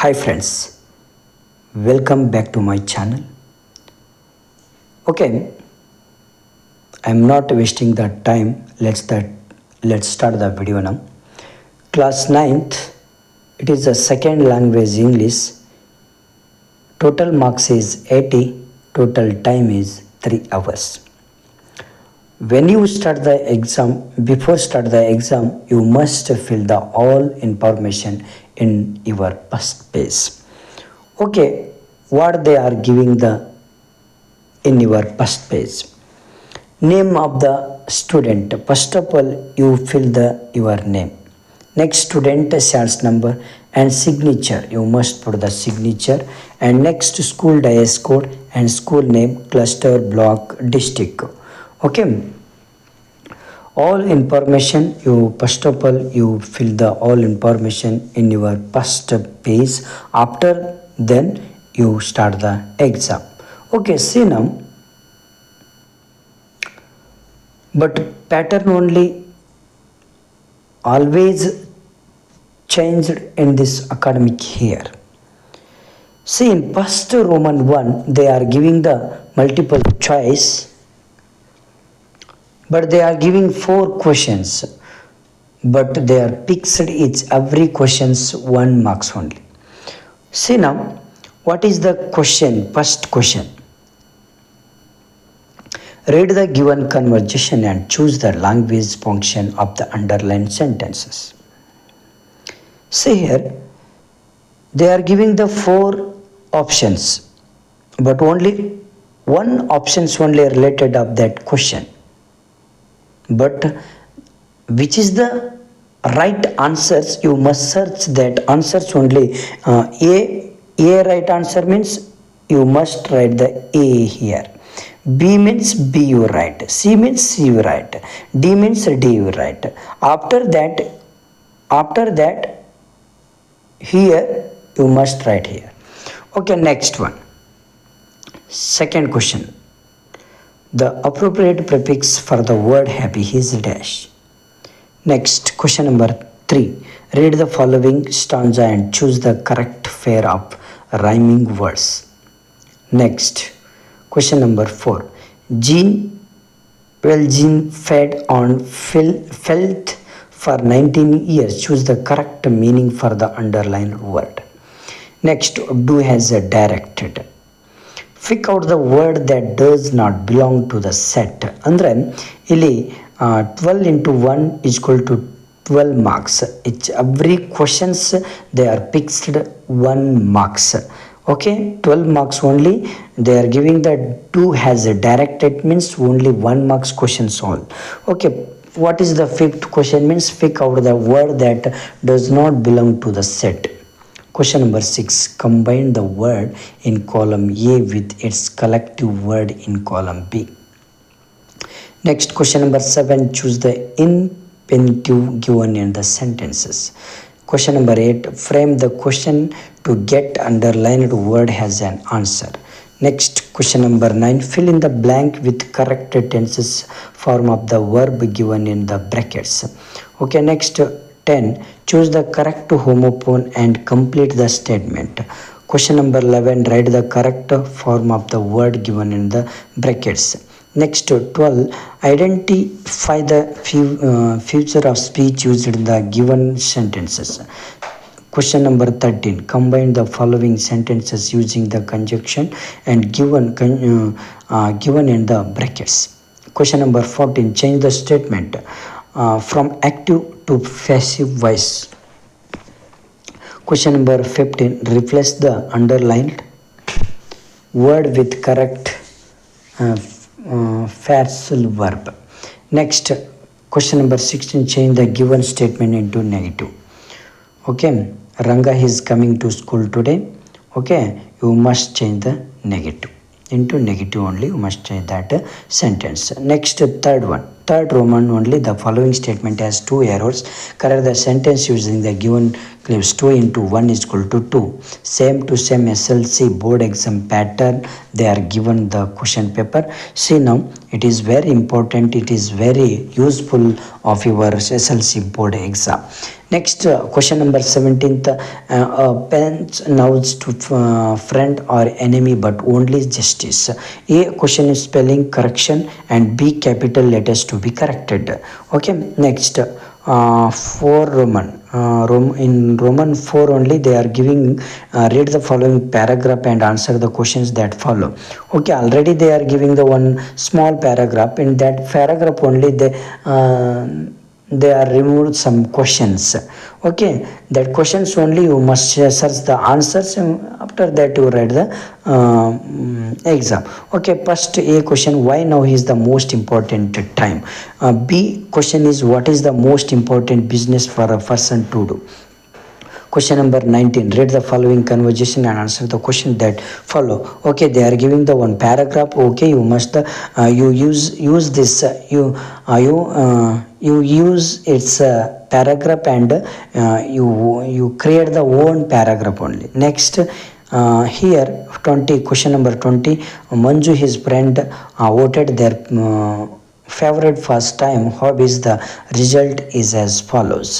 Hi friends, welcome back to my channel. Okay, I'm not wasting the time. Let's that let's start the video now. Class 9th, it is the second language English. Total marks is 80, total time is 3 hours. When you start the exam, before start the exam, you must fill the all information in your past page. Okay, what they are giving the in your past page. Name of the student. First of all, you fill the your name. Next student SARS number and signature. You must put the signature and next school dias code and school name, cluster, block, district. Okay all information you first of all you fill the all information in your first page. After then you start the exam. Okay see now. But pattern only always changed in this academic year. See in first roman 1 they are giving the multiple choice but they are giving four questions. But they are fixed each every questions one marks only. See now what is the question first question? Read the given conversation and choose the language function of the underlined sentences. See here they are giving the four options but only one options only related of that question but which is the right answers? You must search that answers only. Uh, a a right answer means you must write the a here. B means b you write. C means c you write. D means d you write. After that after that here you must write here. Okay next one. Second question the appropriate prefix for the word happy is dash. Next, question number three. Read the following stanza and choose the correct pair of rhyming words. Next, question number four. Jean Valjean fed on felt for 19 years. Choose the correct meaning for the underlined word. Next, do has a directed. Pick out the word that does not belong to the set ಅಂದರೆ ಇಲ್ಲಿ twelve into one equal to twelve marks each every questions they are fixed one marks okay 12 marks only they are giving the two has a direct it means only one marks questions all okay what is the fifth question means pick out the word that does not belong to the set Question number 6. Combine the word in column A with its collective word in column B. Next question number 7. Choose the infinitive given in the sentences. Question number 8. Frame the question to get underlined word has an answer. Next question number 9. Fill in the blank with correct tenses form of the verb given in the brackets. Okay, next 10. Choose the correct homophone and complete the statement. Question number 11. Write the correct form of the word given in the brackets. Next 12. Identify the uh, future of speech used in the given sentences. Question number 13. Combine the following sentences using the conjunction and given, uh, uh, given in the brackets. Question number 14. Change the statement uh, from active to passive voice. Question number 15 replace the underlined word with correct uh, uh, verb. Next, question number 16 change the given statement into negative. Okay, Ranga is coming to school today. Okay, you must change the negative into negative only you must change that sentence next third one third roman only the following statement has two errors correct the sentence using the given clips 2 into 1 is equal to 2 same to same slc board exam pattern they are given the question paper. See now it is very important it is very useful of your slc board exam Next, uh, question number 17th. Uh, uh, parents nods to uh, friend or enemy, but only justice. A question is spelling correction and B capital letters to be corrected. Okay. Next, uh, for Roman. Uh, in Roman 4 only they are giving uh, read the following paragraph and answer the questions that follow okay already they are giving the one small paragraph in that paragraph only they uh, they are removed some questions. Okay that questions only you must search the answers and after that you write the uh, exam. Okay first a question why now is the most important time? Uh, b question is what is the most important business for a person to do Question number 19. Read the following conversation and answer the question that follow. Okay, they are giving the one paragraph. Okay, you must uh, you use use this uh, you uh, you uh, you use its uh, paragraph and uh, you you create the own paragraph only. Next. Uh, here 20 question number 20 manju his friend uh, voted their uh, favorite first time hobbies the result is as follows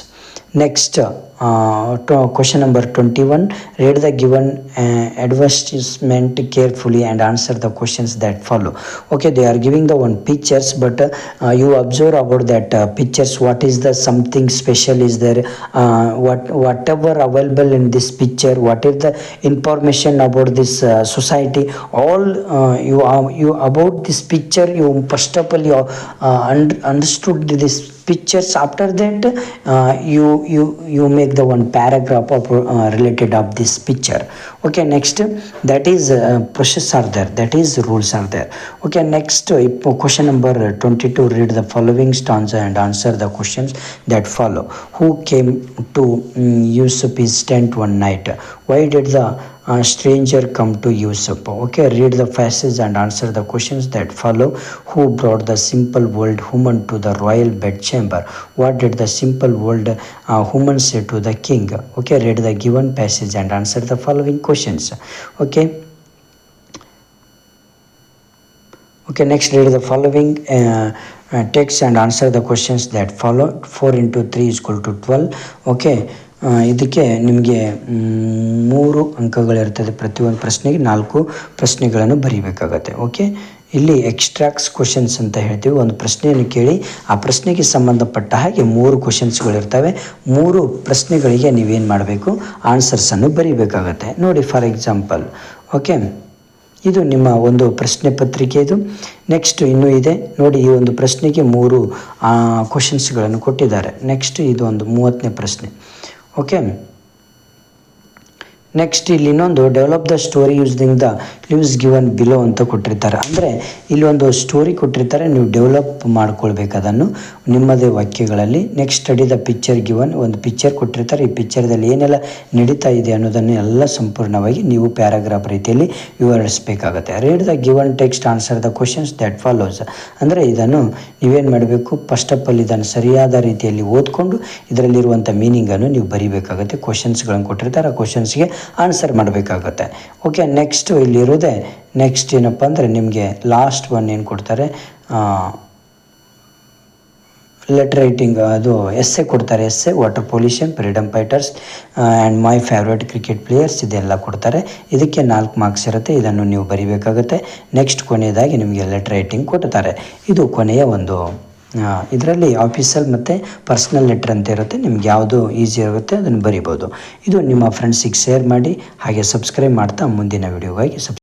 next uh, question number 21 read the given uh, advertisement carefully and answer the questions that follow. Okay they are giving the one pictures but uh, you observe about that uh, pictures. What is the something special is there? Uh, what whatever available in this picture what is the information about this uh, society? All uh, you are you about this picture you first of all you uh, understood this pictures after that uh, you you you make the one paragraph of uh, related of this picture. Okay next that is uh, process are there that is rules are there. Okay next uh, question number 22 read the following stanza and answer the questions that follow. Who came to um, Yusuf's tent one night? Why did the uh, stranger come to Yusuf. Okay, read the passage and answer the questions that follow. Who brought the simple world woman to the royal bedchamber? What did the simple world uh, woman say to the king? Okay, read the given passage and answer the following questions. Okay. Okay, next read the following uh, uh, text and answer the questions that follow. 4 into 3 is equal to 12. Okay. ಇದಕ್ಕೆ ನಿಮಗೆ ಮೂರು ಅಂಕಗಳಿರ್ತದೆ. ಪ್ರತಿಯೊಂದು ಪ್ರಶ್ನೆಗೆ ನಾಲ್ಕು ಪ್ರಶ್ನೆಗಳನ್ನು ಬರೀಬೇಕಾಗತ್ತೆ. Okay ಇಲ್ಲಿ ಎಕ್ಸ್ಟ್ರಾಕ್ಸ್ questions ಅಂತ ಹೇಳ್ತೀವಿ. ಒಂದು ಪ್ರಶ್ನೆಯನ್ನು ಕೇಳಿ, ಆ ಪ್ರಶ್ನೆಗೆ ಸಂಬಂಧಪಟ್ಟ ಹಾಗೆ ಮೂರು ಕ್ವಶನ್ಸ್ಗಳಿರ್ತವೆ ಮೂರು ಪ್ರಶ್ನೆಗಳಿಗೆ ನೀವೇನು ಮಾಡಬೇಕು? ಆನ್ಸರ್ಸನ್ನು ಬರೀಬೇಕಾಗತ್ತೆ. ನೋಡಿ ಫಾರ್ ಎಕ್ಸಾಂಪಲ್ ಓಕೆ ಇದು ನಿಮ್ಮ ಒಂದು ಪ್ರಶ್ನೆ ಪತ್ರಿಕೆ ಇದು. ನೆಕ್ಸ್ಟ್ ಇನ್ನೂ ಇದೆ. ನೋಡಿ, ಈ ಒಂದು ಪ್ರಶ್ನೆಗೆ ಮೂರು ಕ್ವಶನ್ಸ್ಗಳನ್ನು ಕೊಟ್ಟಿದ್ದಾರೆ. ನೆಕ್ಸ್ಟ್ ಇದು ಒಂದು ಮೂವತ್ತನೇ ಪ್ರಶ್ನೆ. ఓకే ನೆಕ್ಸ್ಟ್ ಇಲ್ಲಿ ಇನ್ನೊಂದು develop the story using the news given below ಅಂತ ಕೊಟ್ಟಿರ್ತಾರೆ. ಅಂದರೆ ಇಲ್ಲಿ ಒಂದು ಸ್ಟೋರಿ ಕೊಟ್ಟಿರ್ತಾರೆ, ನೀವು ಡೆವಲಪ್ ಮಾಡ್ಕೊಳ್ಬೇಕು ಅದನ್ನು. ನಿಮ್ಮದೇ ವಾಕ್ಯಗಳಲ್ಲಿ next study the picture given ಒಂದು ಪಿಕ್ಚರ್ ಕೊಟ್ಟಿರ್ತಾರೆ. ಈ ಪಿಕ್ಚರ್ದಲ್ಲಿ ಏನೆಲ್ಲ ನಡೀತಾ ಇದೆ ಅನ್ನೋದನ್ನು ಎಲ್ಲ ಸಂಪೂರ್ಣವಾಗಿ ನೀವು ಪ್ಯಾರಾಗ್ರಾಫ್ ರೀತಿಯಲ್ಲಿ ವಿವರಿಸಬೇಕಾಗುತ್ತೆ. Read the given text answer the questions that follows ಅಂದರೆ ಇದನ್ನು ನೀವೇನು ಮಾಡಬೇಕು? ಫಸ್ಟ್ ಆಫ್ ಆಲ್ ಇದನ್ನು ಸರಿಯಾದ ರೀತಿಯಲ್ಲಿ ಓದ್ಕೊಂಡು ಇದರಲ್ಲಿರುವಂಥ ಮೀನಿಂಗನ್ನು ನೀವು ಬರಿಬೇಕಾಗುತ್ತೆ. ಕ್ವಶನ್ಸ್ಗಳನ್ನು ಕೊಟ್ಟಿರ್ತಾರೆ. ಆ ಕ್ವಶನ್ಸ್ಗೆ ಆನ್ಸರ್ ಮಾಡಬೇಕಾಗುತ್ತೆ. ಓಕೆ ನೆಕ್ಸ್ಟು ಇಲ್ಲಿರೋದೇ ನೆಕ್ಸ್ಟ್ ಏನಪ್ಪ ಅಂದರೆ ನಿಮಗೆ ಲಾಸ್ಟ್ ಒನ್ ಏನು ಕೊಡ್ತಾರೆ? ಲೆಟರ್ ರೈಟಿಂಗ್ ಅದು ಎಸ್ಸೆ ಕೊಡ್ತಾರೆ essay water pollution freedom fighters and my favourite cricket players ಇದೆಲ್ಲ ಕೊಡ್ತಾರೆ. ಇದಕ್ಕೆ ನಾಲ್ಕು ಮಾರ್ಕ್ಸ್ ಇರುತ್ತೆ, ಇದನ್ನು ನೀವು ಬರಿಬೇಕಾಗುತ್ತೆ. ನೆಕ್ಸ್ಟ್ ಕೊನೆಯದಾಗಿ ನಿಮಗೆ ಲೆಟರ್ ರೈಟಿಂಗ್ ಕೊಡ್ತಾರೆ. ಇದು ಕೊನೆಯ ಒಂದು ಇದರಲ್ಲಿ ಆಫೀಸಲ್ ಮತ್ತು ಪರ್ಸ್ನಲ್ ಲೆಟ್ರ್ ಅಂತ ಇರುತ್ತೆ. ನಿಮ್ಗೆ ಯಾವುದು ಈಸಿ ಇರುತ್ತೆ ಅದನ್ನು ಬರಿಬೋದು. ಇದು ನಿಮ್ಮ ಫ್ರೆಂಡ್ಸಿಗೆ ಶೇರ್ ಮಾಡಿ, ಹಾಗೆ ಸಬ್ಸ್ಕ್ರೈಬ್ ಮಾಡ್ತಾ ಮುಂದಿನ ವೀಡಿಯೋಗಾಗಿ ಸಬ್ಸ್